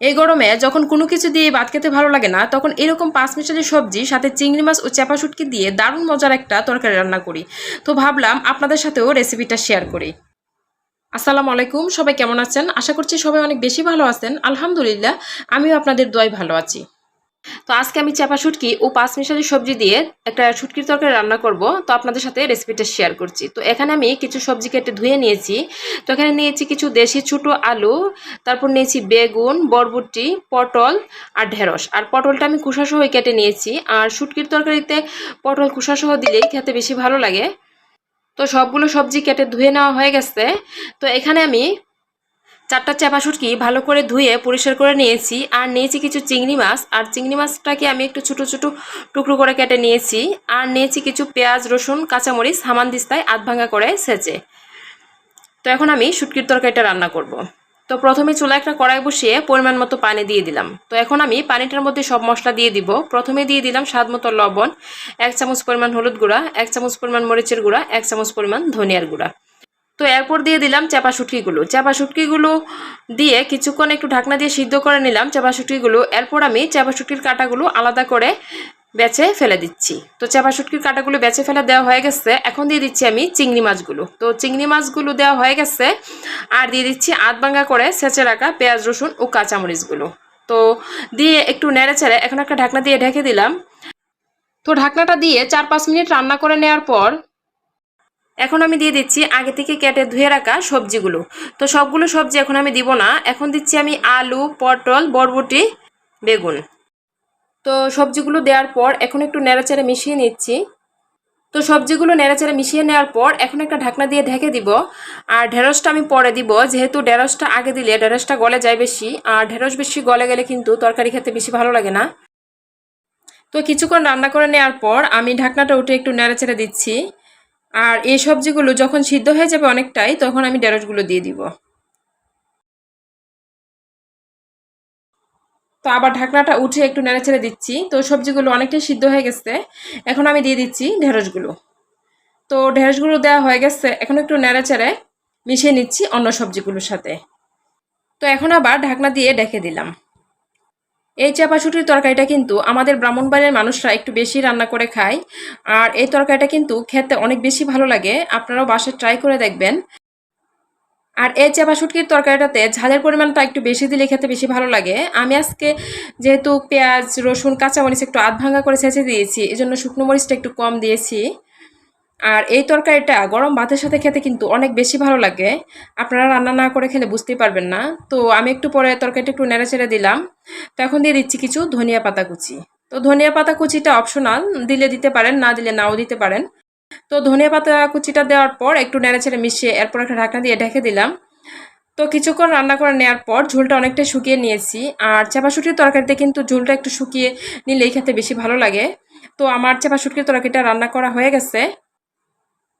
এই গরমে যখন কোনো কিছু দিয়ে ভাত খেতে ভালো লাগে না, তখন এরকম পাঁচ মিশালি সবজি, সাথে চিংড়ি মাছ ও চেপা শুটকি দিয়ে দারুণ মজার একটা তরকারি রান্না করি। তো ভাবলাম আপনাদের সাথেও রেসিপিটা শেয়ার করি। আসসালামু আলাইকুম, সবাই কেমন আছেন? আশা করছি সবাই অনেক বেশি ভালো আছেন। আলহামদুলিল্লাহ, আমিও আপনাদের দোয়াই ভালো আছি। তো আজকে আমি চাপা শুটকি ও পাঁচ মিশালি সবজি দিয়ে একটা শুটকির তরকারি রান্না করব। তো আপনাদের সাথে রেসিপিটা শেয়ার করছি। তো এখানে আমি কিছু সবজি কেটে ধুয়ে নিয়েছি। তো এখানে নিয়েছি কিছু দেশি ছোটো আলু, তারপর নিয়েছি বেগুন, বরবটি, পটল আর ঢেঁড়স। আর পটলটা আমি কুসাসহ কেটে নিয়েছি। আর শুটকির তরকারিতে পটল কুসাসহ দিলেই খেতে বেশি ভালো লাগে। তো সবগুলো সবজি কেটে ধুয়ে নেওয়া হয়ে গেছে। তো এখানে আমি চারটা চাপা শুটকি ভালো করে ধুয়ে পরিষ্কার করে নিয়েছি, আর নিয়েছি কিছু চিংড়ি মাছ, আর চিংড়ি মাছটাকে আমি একটু ছোটো ছোটো টুকরো করে কেটে নিয়েছি, আর নিয়েছি কিছু পেঁয়াজ, রসুন, কাঁচামরিচ সামান দিস্তায় আধ ভাঙা করে সেচে। তো এখন আমি শুটকির তরকারিটা রান্না করব। তো প্রথমে চুলা একটা কড়াই বসিয়ে পরিমাণ মতো পানি দিয়ে দিলাম। তো এখন আমি পানিটার মধ্যে সব মশলা দিয়ে দিব। প্রথমে দিয়ে দিলাম স্বাদ মতো লবণ, এক চামচ পরিমাণ হলুদ গুঁড়া, এক চামচ পরিমাণ মরিচের গুঁড়া, এক চামচ পরিমাণ ধনিয়ার গুঁড়া। তো এরপর দিয়ে দিলাম চাপা শুটকিগুলো চাপা শুটকিগুলো দিয়ে কিছুক্ষণ একটু ঢাকনা দিয়ে সিদ্ধ করে নিলাম। চাপা শুটকিগুলো এরপর আমি চাপা শুটকির কাঁটাগুলো আলাদা করে বেছে ফেলে দিচ্ছি। তো চাপা শুটকির কাঁটাগুলো বেছে ফেলে দেওয়া হয়ে গেছে। এখন দিয়ে দিচ্ছি আমি চিংড়ি মাছগুলো। তো চিংড়ি মাছগুলো দেওয়া হয়ে গেছে। আর দিয়ে দিচ্ছি আধ ভাঙ্গা করে সেচে রাখা পেঁয়াজ, রসুন ও কাঁচামরিচগুলো। তো দিয়ে একটু নেড়ে চেড়ে এখন একটা ঢাকনা দিয়ে ঢেকে দিলাম। তো ঢাকনাটা দিয়ে চার পাঁচ মিনিট রান্না করে নেওয়ার পর এখন আমি দিয়ে দিচ্ছি আগে থেকে কেটে ধুয়ে রাখা সবজিগুলো। তো সবগুলো সবজি এখন আমি দিব না। এখন দিচ্ছি আমি আলু, পটল, বরবটি, বেগুন। তো সবজিগুলো দেওয়ার পর এখন একটু নেড়াচেড়ে মিশিয়ে নিচ্ছি। তো সবজিগুলো নেড়াচেড়ে মিশিয়ে নেওয়ার পর এখন একটা ঢাকনা দিয়ে ঢেকে দিব। আর ঢেঁড়সটা আমি পরে দিব। যেহেতু ঢেঁড়সটা আগে দিলে ঢেঁড়সটা গলে যায় বেশি। আর ঢেঁড়স বেশি গলে গেলে কিন্তু তরকারি খেতে বেশি ভালো লাগে না। তো কিছুক্ষণ রান্না করে নেওয়ার পর আমি ঢাকনাটা উঠে একটু নেড়াচেড়ে দিচ্ছি। আর এই সবজিগুলো যখন সিদ্ধ হয়ে যাবে অনেকটাই, তখন আমি ঢেঁড়সগুলো দিয়ে দিব। তো আবার ঢাকনাটা উঠে একটু নেড়ে ছেড়ে দিচ্ছি। তো সবজিগুলো অনেকটাই সিদ্ধ হয়ে গেছে। এখন আমি দিয়ে দিচ্ছি ঢেঁড়সগুলো। তো ঢেঁড়সগুলো দেওয়া হয়ে গেছে। এখন একটু নেড়ে চেড়ে মিশিয়ে নিচ্ছি অন্য সবজিগুলোর সাথে। তো এখন আবার ঢাকনা দিয়ে ডেকে দিলাম। এই চাপাশুটির তরকারিটা কিন্তু আমাদের ব্রাহ্মণবাড়ির মানুষরা একটু বেশি রান্না করে খায়। আর এই তরকারিটা কিন্তু খেতে অনেক বেশি ভালো লাগে। আপনারাও বাসায় ট্রাই করে দেখবেন। আর এই চাপা শুটকির তরকারিটাতে ঝালের পরিমাণটা একটু বেশি দিলে খেতে বেশি ভালো লাগে। আমি আজকে যেহেতু পেঁয়াজ, রসুন, কাঁচামরিচ একটু আধ ভাঙা করে ছেঁচে দিয়েছি এই জন্য শুকনো মরিচটা একটু কম দিয়েছি। আর এই তরকারিটা গরম ভাতের সাথে খেতে কিন্তু অনেক বেশি ভালো লাগে। আপনারা রান্না না করে খেলে বুঝতেই পারবেন না। তো আমি একটু পরে তরকারিটা একটু নেড়ে ছেড়ে দিলাম। তো এখন দিয়ে দিচ্ছি কিছু ধনিয়া পাতা কুচি। তো ধনিয়া পাতা কুচিটা অপশনাল দিলে দিতে পারেন, না দিলে নাও দিতে পারেন। তো ধনিয়া পাতা কুচিটা দেওয়ার পর একটু নেড়ে ছেড়ে মিশিয়ে এরপর একটা ঢাকনা দিয়ে ঢেকে দিলাম। তো কিছুক্ষণ রান্না করে নেওয়ার পর ঝোলটা অনেকটা শুকিয়ে নিয়েছি। আর চাপাশুটির তরকারিতে কিন্তু ঝোলটা একটু শুকিয়ে নিলেই খেতে বেশি ভালো লাগে। তো আমার চাপাশুটকির তরকারিটা রান্না করা হয়ে গেছে।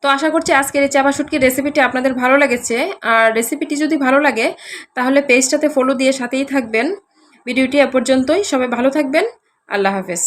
তো আশা করছি আজকের এই চাপা শুটকির রেসিপিটি আপনাদের ভালো লেগেছে। আর রেসিপিটি যদি ভালো লাগে, তাহলে পেজটাতে ফলো দিয়ে সাথেই থাকবেন। ভিডিওটি এ পর্যন্তই। সবাই ভালো থাকবেন। আল্লাহ হাফেজ।